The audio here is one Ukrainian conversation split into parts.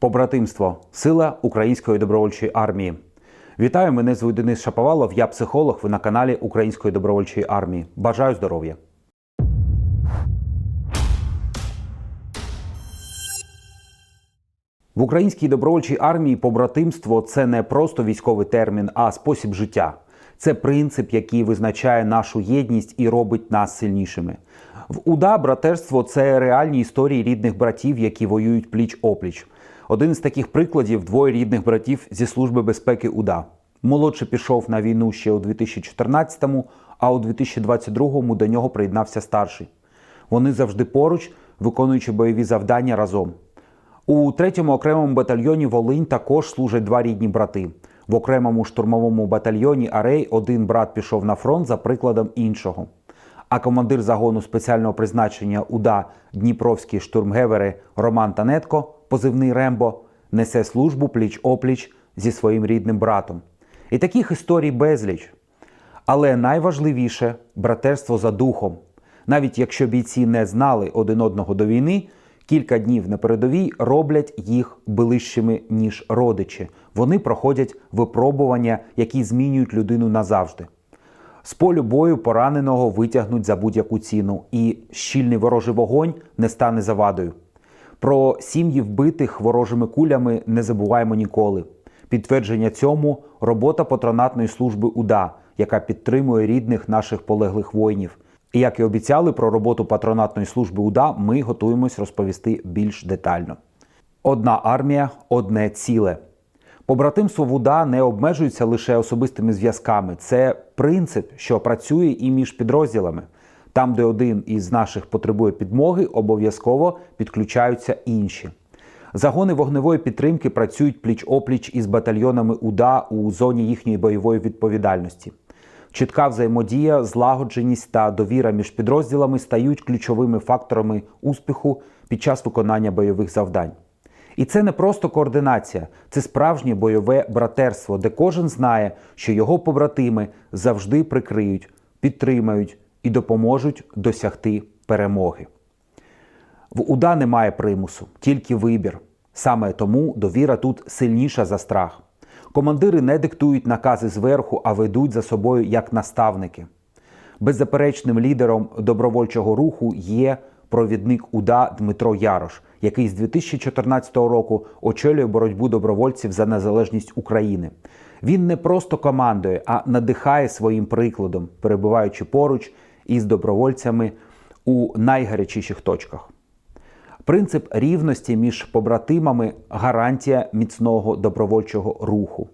Побратимство сила української добровольчої армії. Вітаю, мене звуть Денис Шаповалов, я психолог. Ви на каналі Української добровольчої армії. Бажаю здоров'я. В українській добровольчій армії побратимство це не просто військовий термін, а спосіб життя. Це принцип, який визначає нашу єдність і робить нас сильнішими. В УДА братерство це реальні історії рідних братів, які воюють пліч опліч. Один з таких прикладів двоє рідних братів зі служби безпеки УДА. Молодший пішов на війну ще у 2014-му, а у 2022-му до нього приєднався старший. Вони завжди поруч, виконуючи бойові завдання разом. У третьому окремому батальйоні Волинь також служать два рідні брати. В окремому штурмовому батальйоні Арей один брат пішов на фронт за прикладом іншого. А командир загону спеціального призначення УДА Дніпровські штурмгевери Роман Танетко, позивний Рембо, несе службу пліч-опліч зі своїм рідним братом. І таких історій безліч. Але найважливіше братерство за духом. Навіть якщо бійці не знали один одного до війни, кілька днів на передовій роблять їх ближчими, ніж родичі. Вони проходять випробування, які змінюють людину назавжди. З полю бою пораненого витягнуть за будь-яку ціну, і щільний ворожий вогонь не стане завадою. Про сім'ї вбитих ворожими кулями не забуваємо ніколи. Підтвердження цьому робота патронатної служби УДА, яка підтримує рідних наших полеглих воїнів. І як і обіцяли про роботу патронатної служби УДА, ми готуємось розповісти більш детально. Одна армія, одне ціле. Побратимство в УДА не обмежується лише особистими зв'язками. Це принцип, що працює і між підрозділами. Там, де один із наших потребує підмоги, обов'язково підключаються інші. Загони вогневої підтримки працюють пліч-опліч із батальйонами УДА у зоні їхньої бойової відповідальності. Чітка взаємодія, злагодженість та довіра між підрозділами стають ключовими факторами успіху під час виконання бойових завдань. І це не просто координація, це справжнє бойове братерство, де кожен знає, що його побратими завжди прикриють, підтримають і допоможуть досягти перемоги. В УДА немає примусу, тільки вибір. Саме тому довіра тут сильніша за страх. Командири не диктують накази зверху, а ведуть за собою як наставники. Беззаперечним лідером добровольчого руху є провідник УДА Дмитро Ярош, який з 2014 року очолює боротьбу добровольців за незалежність України. Він не просто командує, а надихає своїм прикладом, перебуваючи поруч із добровольцями у найгарячіших точках. Принцип рівності між побратимами гарантія міцного добровольчого руху.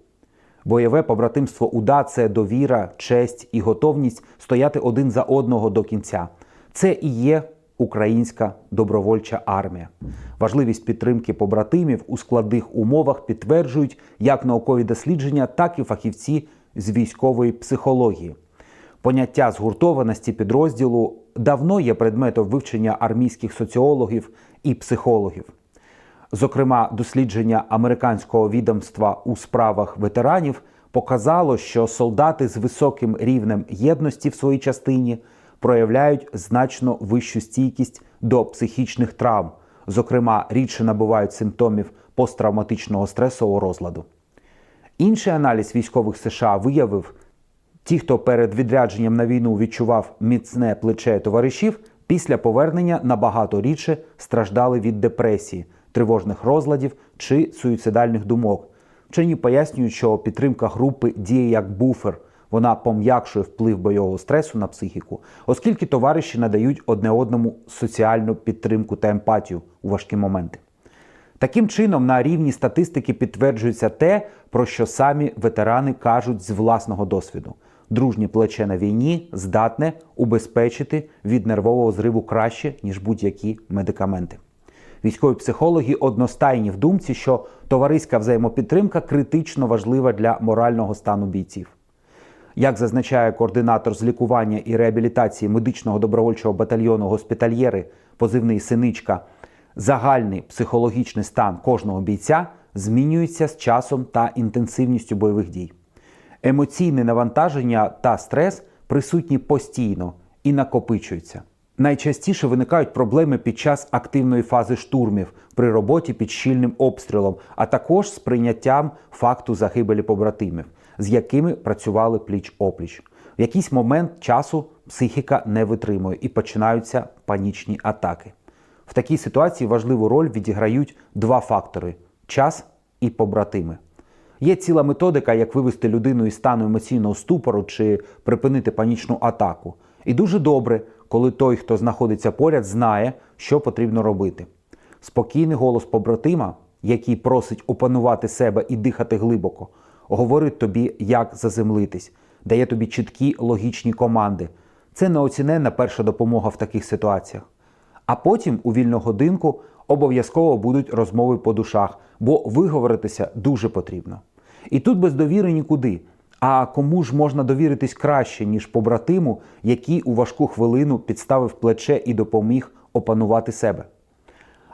Бойове побратимство УДА це довіра, честь і готовність стояти один за одного до кінця. Це і є українська добровольча армія. Важливість підтримки побратимів у складних умовах підтверджують як наукові дослідження, так і фахівці з військової психології. Поняття згуртованості підрозділу давно є предметом вивчення армійських соціологів і психологів. Зокрема, дослідження американського відомства у справах ветеранів показало, що солдати з високим рівнем єдності в своїй частині проявляють значно вищу стійкість до психічних травм, зокрема, рідше набувають симптомів посттравматичного стресового розладу. Інший аналіз військових США виявив, ті, хто перед відрядженням на війну відчував міцне плече товаришів, після повернення набагато рідше страждали від депресії, тривожних розладів чи суїцидальних думок. Вчені пояснюють, що підтримка групи діє як буфер. Вона пом'якшує вплив бойового стресу на психіку, оскільки товариші надають одне одному соціальну підтримку та емпатію у важкі моменти. Таким чином, на рівні статистики підтверджується те, про що самі ветерани кажуть з власного досвіду. Дружнє плече на війні здатне убезпечити від нервового зриву краще, ніж будь-які медикаменти. Військові психологи одностайні в думці, що товариська взаємопідтримка критично важлива для морального стану бійців. Як зазначає координатор з лікування і реабілітації медичного добровольчого батальйону госпітальєри, позивний синичка, загальний психологічний стан кожного бійця змінюється з часом та інтенсивністю бойових дій. Емоційне навантаження та стрес присутні постійно і накопичуються. Найчастіше виникають проблеми під час активної фази штурмів при роботі під щільним обстрілом, а також з прийняттям факту загибелі побратимів, з якими працювали пліч опліч. В якийсь момент часу психіка не витримує і починаються панічні атаки. В такій ситуації важливу роль відіграють два фактори час і побратими. Є ціла методика, як вивести людину із стану емоційного ступору чи припинити панічну атаку. І дуже добре, коли той, хто знаходиться поряд, знає, що потрібно робити. Спокійний голос побратима, який просить опанувати себе і дихати глибоко, говорить тобі, як заземлитись, дає тобі чіткі логічні команди. Це неоціненна перша допомога в таких ситуаціях. А потім у вільну годинку обов'язково будуть розмови по душах, бо виговоритися дуже потрібно. І тут без довіри нікуди. А кому ж можна довіритись краще, ніж побратиму, який у важку хвилину підставив плече і допоміг опанувати себе?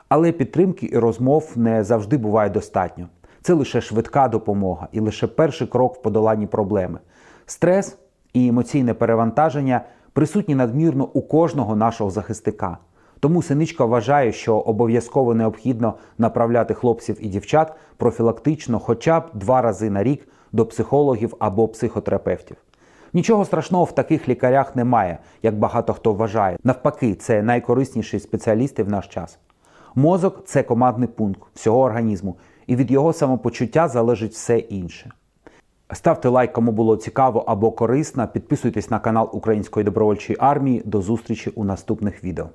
Але підтримки і розмов не завжди буває достатньо. Це лише швидка допомога і лише перший крок в подоланні проблеми. Стрес і емоційне перевантаження присутні надмірно у кожного нашого захисника. Тому синичка вважає, що обов'язково необхідно направляти хлопців і дівчат профілактично хоча б два рази на рік до психологів або психотерапевтів. Нічого страшного в таких лікарях немає, як багато хто вважає. Навпаки, це найкорисніші спеціалісти в наш час. Мозок це командний пункт всього організму, і від його самопочуття залежить все інше. Ставте лайк, кому було цікаво або корисно. Підписуйтесь на канал Української добровольчої армії. До зустрічі у наступних відео.